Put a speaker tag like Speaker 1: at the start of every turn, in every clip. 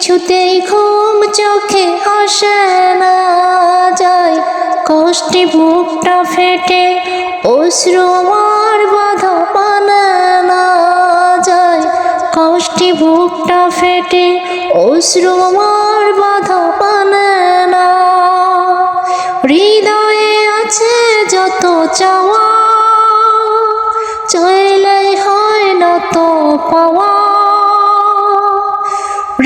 Speaker 1: কিছুতেই ঘুম চোখে আসে না যায়। কষ্টে বুকটা ফেটে, অশ্রু আমার বাধা পানে না যায়। কষ্টে বুকটা ফেটে, অশ্রু আমার বাধা পানে না। হৃদয়ে আছে যত চাওয়া চাইলে হয় না তো পাওয়া।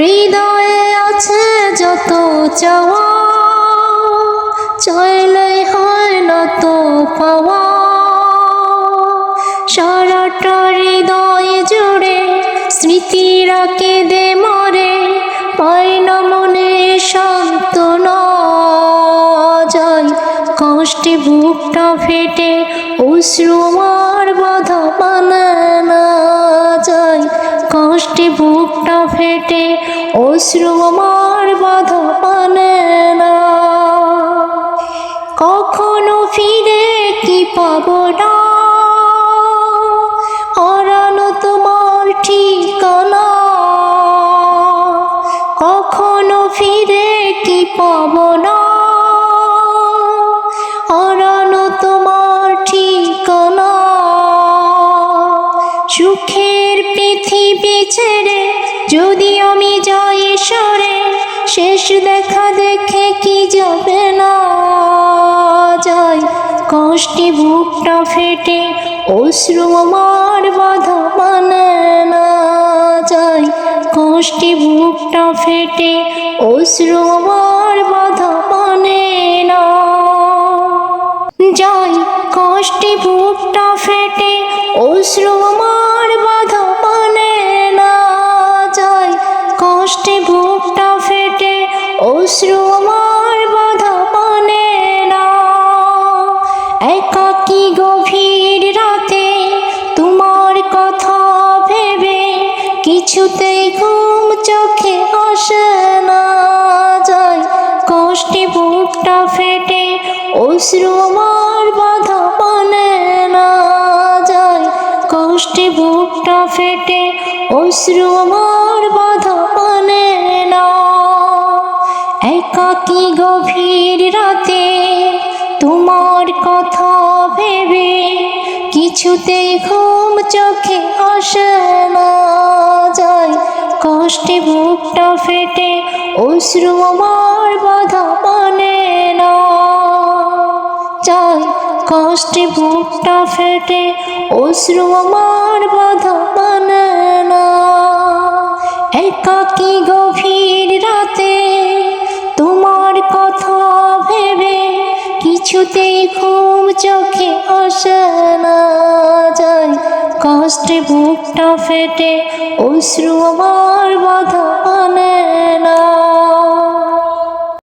Speaker 1: হৃদয়ে আছে যত চাওয়া হয় না তো পাওয়া। সারাটা হৃদয় জুড়ে স্মৃতিরা কেঁদে মরে পায় না মনে শান্ত যায় কষ্টে বুকটা ফেটে অশ্রু বাধা না যায় কষ্টে বুকটা ফেটে অশ্রু আমার বাধা মানে না। কখনো ফিরে কি পাবো না? হারানো তোমার ঠিকানা। কখনো ফিরে কি পাবো না? পৃথিবী ছেড়ে যদি আমি যাই সরে, শেষ দেখা দেখে কি যাবে না? যায় কষ্টে বুকটা ফেটে, অশ্রু আমার বাধা মানে না। যায় কষ্টে বুকটা ফেটে, অশ্রু আমার বাধা মানে না। যাই কষ্টে বুকটা ফেটে, অশ্রু আমার একাকি গভীর রাতে তোমার কথা ভেবে কিছুতেই ঘুম চোখে আসে না যায়। কষ্টে বুকটা ফেটে, অশ্রু আমার বাধা মানে না যায়। কষ্টে বুকটা ফেটে, অশ্রু আমার বাধা মানে না। একাকি গভীর রাতে তোমার কথা ভেবে কিছুতেই ঘুম, চোখে আসে না যায়। কষ্টে বুকটা ফেটে, অশ্রু আমার বাধা মানে না কষ্টে বুকটা ফেটে, অশ্রু আমার বাধা মানে না। একাকি গভীর রাতে তোমার কথা ভেবে কিছুতেই ঘুম চোখে অসানা যায়। কষ্টে বুকটা ফেটে অশ্রু আমার বাধা আনে না।